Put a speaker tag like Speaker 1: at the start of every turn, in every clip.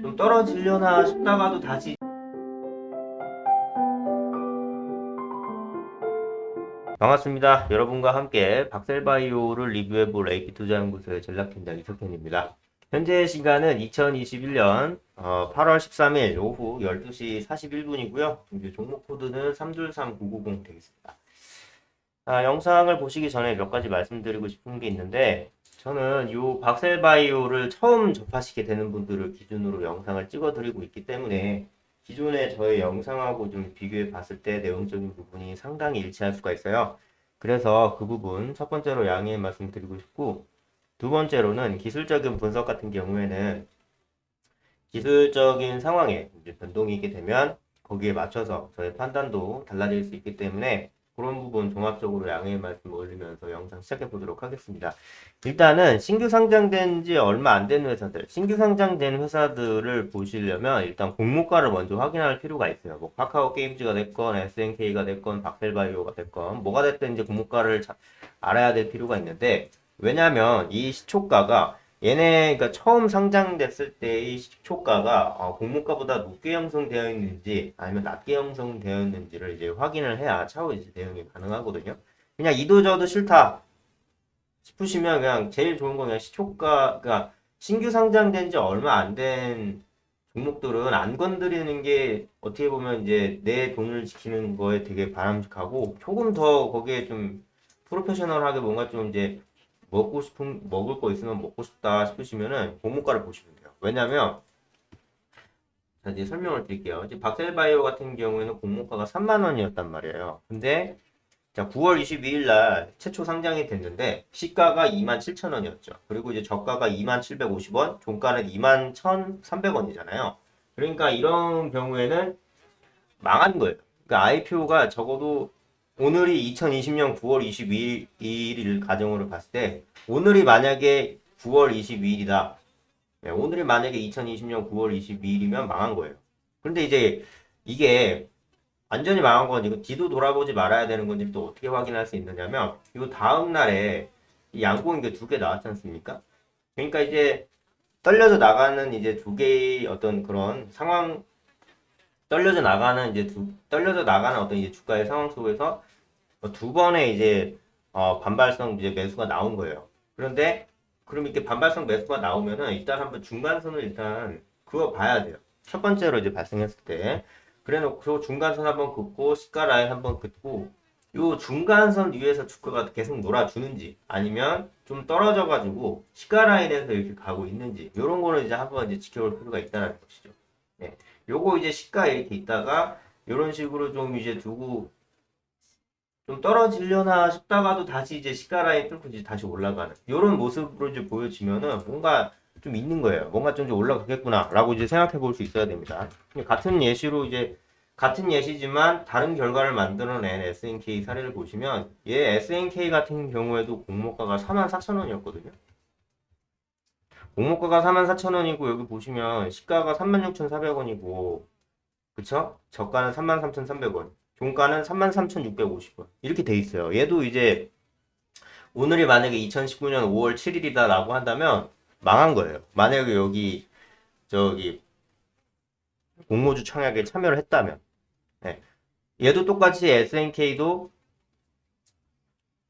Speaker 1: 좀 떨어지려나 싶다가도 다시 반갑습니다. 여러분과 함께 박셀바이오를 리뷰해볼 AP투자연구소의 전략팀장 이석현입니다. 현재 시간은 2021년 8월 13일 오후 12시 41분이고요. 이제 종목 코드는 323990 되겠습니다. 아, 영상을 보시기 전에 몇 가지 말씀드리고 싶은 게 있는데 저는 이 박셀바이오를 처음 접하시게 되는 분들을 기준으로 영상을 찍어드리고 있기 때문에 기존의 저의 영상하고 좀 비교해 봤을 때 내용적인 부분이 상당히 일치할 수가 있어요. 그래서 그 부분 첫 번째로 양해 말씀드리고 싶고 두 번째로는 기술적인 분석 같은 경우에는 기술적인 상황에 변동이 있게 되면 거기에 맞춰서 저의 판단도 달라질 수 있기 때문에 그런 부분 종합적으로 양해의 말씀 올리면서 영상 시작해 보도록 하겠습니다. 일단은 신규 상장된 지 얼마 안 된 회사들, 신규 상장된 회사들을 보시려면 일단 공모가를 먼저 확인할 필요가 있어요. 뭐 카카오 게임즈가 됐건 SNK가 됐건 박셀바이오가 됐건 뭐가 됐든 이제 공모가를 자- 알아야 될 필요가 있는데 왜냐면 이 시초가가 얘네 가 처음 상장됐을 때의 시초가가 어, 공모가보다 높게 형성되어 있는지 아니면 낮게 형성되어 있는지를 이제 확인을 해야 차후 이제 대응이 가능하거든요. 그냥 이도저도 싫다 싶으시면 그냥 제일 좋은 건 그냥 시초가 그러니까 신규 상장된 지 얼마 안 된 종목들은 안 건드리는 게 어떻게 보면 이제 내 돈을 지키는 거에 되게 바람직하고 조금 더 거기에 좀 프로페셔널하게 뭔가 좀 이제 먹고 싶은 먹을 거 있으면 먹고 싶다 싶으시면은 공모가를 보시면 돼요. 왜냐면 자 이제 설명을 드릴게요. 이제 박셀바이오 같은 경우에는 공모가가 3만 원이었단 말이에요. 근데 자 9월 22일 날 최초 상장이 됐는데 시가가 2만 7천 원이었죠. 그리고 이제 저가가 2만 750원, 종가는 2만 1,300원이잖아요. 그러니까 이런 경우에는 망한 거예요. 그러니까 IPO가 적어도 오늘이 2020년 9월 22일 가정으로 봤을 때 오늘이 만약에 9월 22일이다. 네, 오늘이 만약에 2020년 9월 22일이면 망한 거예요. 그런데 이제 이게 완전히 망한 건 이거 뒤도 돌아보지 말아야 되는 건지 또 어떻게 확인할 수 있느냐면 이거 다음 날에 이 양봉이 두 개 나왔지 않습니까? 그러니까 이제 떨려져 나가는 이제 두 개의 어떤 그런 상황 떨려져 나가는 이제 두, 떨려져 나가는 어떤 이제 주가의 상황 속에서 어, 두 번의 이제 어, 반발성 이제 매수가 나온 거예요. 그런데 그럼 이렇게 반발성 매수가 나오면은 일단 한번 중간선을 일단 그어 봐야 돼요. 첫 번째로 이제 발생했을 때 그래놓고 중간선 한번 긋고 시가 라인 한번 긋고 요 중간선 위에서 주가가 계속 놀아주는지 아니면 좀 떨어져 가지고 시가 라인에서 이렇게 가고 있는지 요런 거는 이제 한번 이제 지켜볼 필요가 있다는 것이죠. 네. 요거 이제 시가 이렇게 있다가 요런 식으로 좀 이제 두고 좀 떨어지려나 싶다가도 다시 이제 시가 라인 뚫고 이제 다시 올라가는 요런 모습으로 이제 보여지면은 뭔가 좀 있는 거예요. 뭔가 좀 이제 올라가겠구나라고 이제 생각해 볼 수 있어야 됩니다. 같은 예시로 이제 같은 예시지만 다른 결과를 만들어낸 SNK 사례를 보시면 얘 SNK 같은 경우에도 공모가가 44,000원이었거든요. 공모가가 44,000원이고 여기 보시면 시가가 36,400원이고 그쵸? 저가는 33,300원. 종가는 33,650원. 이렇게 돼 있어요. 얘도 이제 오늘이 만약에 2019년 5월 7일이다 라고 한다면 망한 거예요. 만약에 여기 저기 공모주 청약에 참여를 했다면 네. 얘도 똑같이 SNK도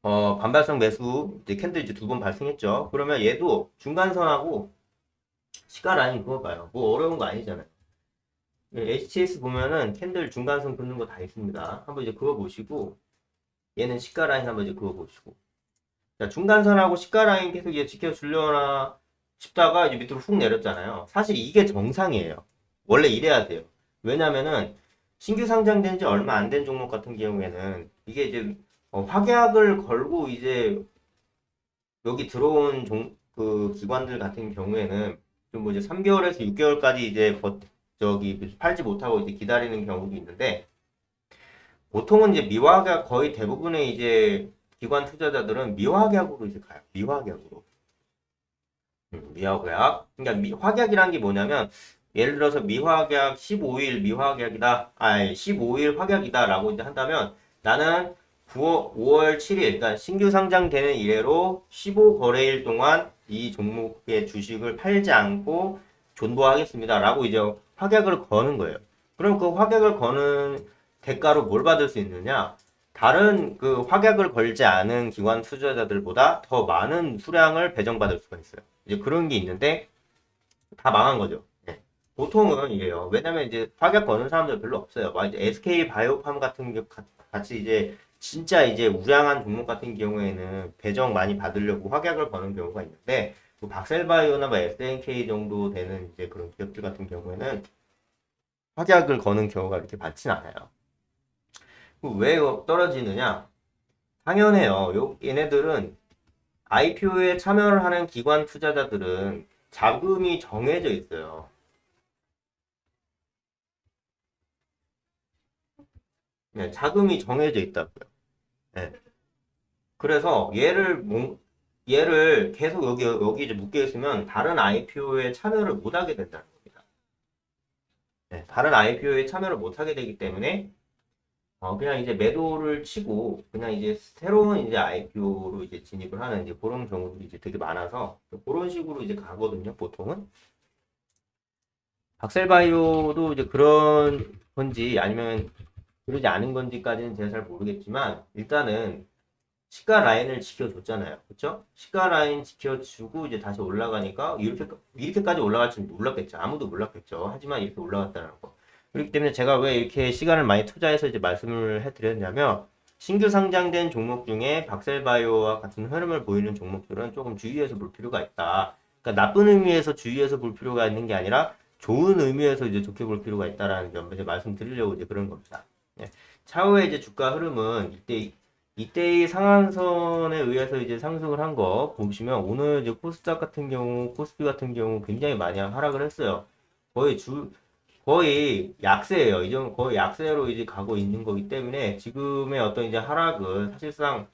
Speaker 1: 어, 반발성 매수 이제 캔들 이제 두 번 발생했죠. 그러면 얘도 중간선하고 시가 라인 그어봐요. 뭐 어려운 거 아니잖아요. 예, HTS 보면은 캔들 중간선 긋는 거 다 있습니다. 한번 이제 그어 보시고 얘는 시가 라인 한번 이제 그어 보시고 자, 중간선하고 시가 라인 계속 이제 지켜주려나 싶다가 이제 밑으로 훅 내렸잖아요. 사실 이게 정상이에요. 원래 이래야 돼요. 왜냐면은 신규 상장된 지 얼마 안 된 종목 같은 경우에는 이게 이제 어, 확약을 걸고 이제 여기 들어온 종, 그 기관들 같은 경우에는 좀 뭐 이제 3개월에서 6개월까지 이제 버, 저기 팔지 못하고 이제 기다리는 경우도 있는데 보통은 이제 미확약 거의 대부분의 이제 기관 투자자들은 미확약으로 이제 가요. 미확약으로. 음, 미확약. 그러니까 미, 확약이란 게 뭐냐면 예를 들어서 미확약 15일 미확약이다. 아니 15일 확약이다라고 이제 한다면 나는 9월 5월 7일 그러니까 신규 상장되는 이래로 15거래일 동안 이 종목의 주식을 팔지 않고 존버하겠습니다. 라고 이제 확약을 거는 거예요. 그럼 그 확약을 거는 대가로 뭘 받을 수 있느냐? 다른 그 확약을 걸지 않은 기관 투자자들보다 더 많은 수량을 배정받을 수가 있어요. 이제 그런 게 있는데 다 망한 거죠. 예. 보통은 이래요. 왜냐면 이제 확약 거는 사람들 별로 없어요. 막 이제 SK 바이오팜 같은 게 가- 같이 이제 진짜 이제 우량한 종목 같은 경우에는 배정 많이 받으려고 확약을 거는 경우가 있는데 뭐 박셀바이오나 뭐 SNK 정도 되는 이제 그런 기업들 같은 경우에는 확약을 거는 경우가 이렇게 많진 않아요. 그왜 떨어지느냐? 당연해요. 요, 얘네들은 IPO에 참여를 하는 기관 투자자들은 자금이 정해져 있어요. 네, 자금이 정해져 있다고요. 네. 그래서 얘를 몽- 얘를 계속 여기 여기 이제 묶여 있으면 다른 IPO에 참여를 못 하게 된다는 겁니다. 네, 다른 IPO에 참여를 못 하게 되기 때문에 어, 그냥 이제 매도를 치고 그냥 이제 새로운 이제 IPO로 이제 진입을 하는 이제 그런 경우들이 이제 되게 많아서 그런 식으로 이제 가거든요, 보통은. 박셀바이오도 이제 그런 건지 아니면 그러지 않은 건지까지는 제가 잘 모르겠지만 일단은 시가 라인을 지켜줬잖아요. 그쵸? 시가 라인 지켜주고 이제 다시 올라가니까 이렇게, 이렇게까지 올라갈 줄 몰랐겠죠. 아무도 몰랐겠죠. 하지만 이렇게 올라갔다는 거. 그렇기 때문에 제가 왜 이렇게 시간을 많이 투자해서 이제 말씀을 해드렸냐면 신규 상장된 종목 중에 박셀바이오와 같은 흐름을 보이는 종목들은 조금 주의해서 볼 필요가 있다. 그러니까 나쁜 의미에서 주의해서 볼 필요가 있는 게 아니라 좋은 의미에서 이제 좋게 볼 필요가 있다라는 점 이제 말씀드리려고 이제 그런 겁니다. 예. 차후에 이제 주가 흐름은 이때 이때의 상한선에 의해서 이제 상승을 한 거 보시면 오늘 이제 코스닥 같은 경우, 코스피 같은 경우 굉장히 많이 하락을 했어요. 거의 주 거의 약세예요. 이제 거의 약세로 이제 가고 있는 거기 때문에 지금의 어떤 이제 하락은 사실상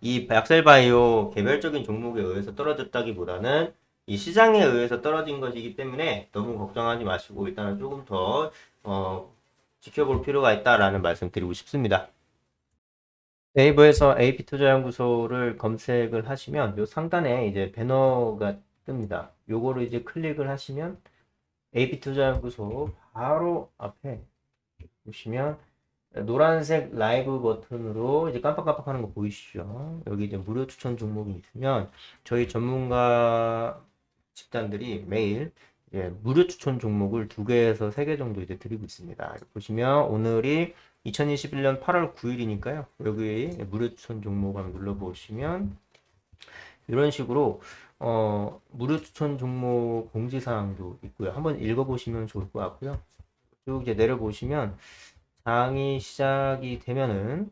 Speaker 1: 이 약셀바이오 개별적인 종목에 의해서 떨어졌다기보다는 이 시장에 의해서 떨어진 것이기 때문에 너무 걱정하지 마시고 일단은 조금 더 어, 지켜볼 필요가 있다라는 말씀 드리고 싶습니다. 네이버에서 AP투자연구소를 검색을 하시면 요 상단에 이제 배너가 뜹니다. 요거를 이제 클릭을 하시면 AP투자연구소 바로 앞에 보시면 노란색 라이브 버튼으로 이제 깜빡깜빡 하는 거 보이시죠? 여기 이제 무료 추천 종목이 있으면 저희 전문가 집단들이 매일 예, 무료 추천 종목을 두 개에서 세 개 정도 이제 드리고 있습니다. 보시면 오늘이 2021년 8월 9일이니까요. 여기 무료 추천 종목 한번 눌러보시면 이런 식으로 어, 무료 추천 종목 공지사항도 있고요. 한번 읽어보시면 좋을 것 같고요. 쭉 이제 내려보시면 장이 시작이 되면은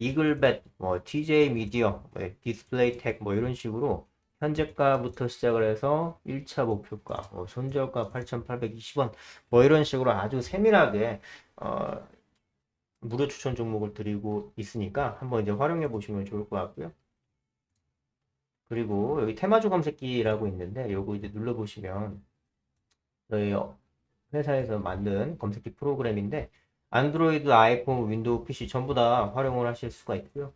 Speaker 1: 이글벳, 뭐 TJ 미디어, 뭐 디스플레이 텍, 뭐 이런 식으로 현재가부터 시작을 해서 1차 목표가, 뭐 손절가 8,820원, 뭐 이런 식으로 아주 세밀하게 어, 무료 추천 종목을 드리고 있으니까 한번 이제 활용해 보시면 좋을 것 같고요. 그리고 여기 테마주 검색기라고 있는데 요거 이제 눌러 보시면 저희 회사에서 만든 검색기 프로그램인데 안드로이드, 아이폰, 윈도우 PC 전부 다 활용을 하실 수가 있고요.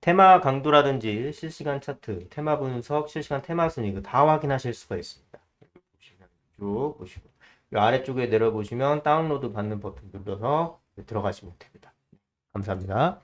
Speaker 1: 테마 강도라든지 실시간 차트, 테마 분석, 실시간 테마 순위 그다 확인하실 수가 있습니다. 쭉 보시고 이 아래쪽에 내려보시면 다운로드 받는 버튼 눌러서 들어가시면 됩니다. 감사합니다.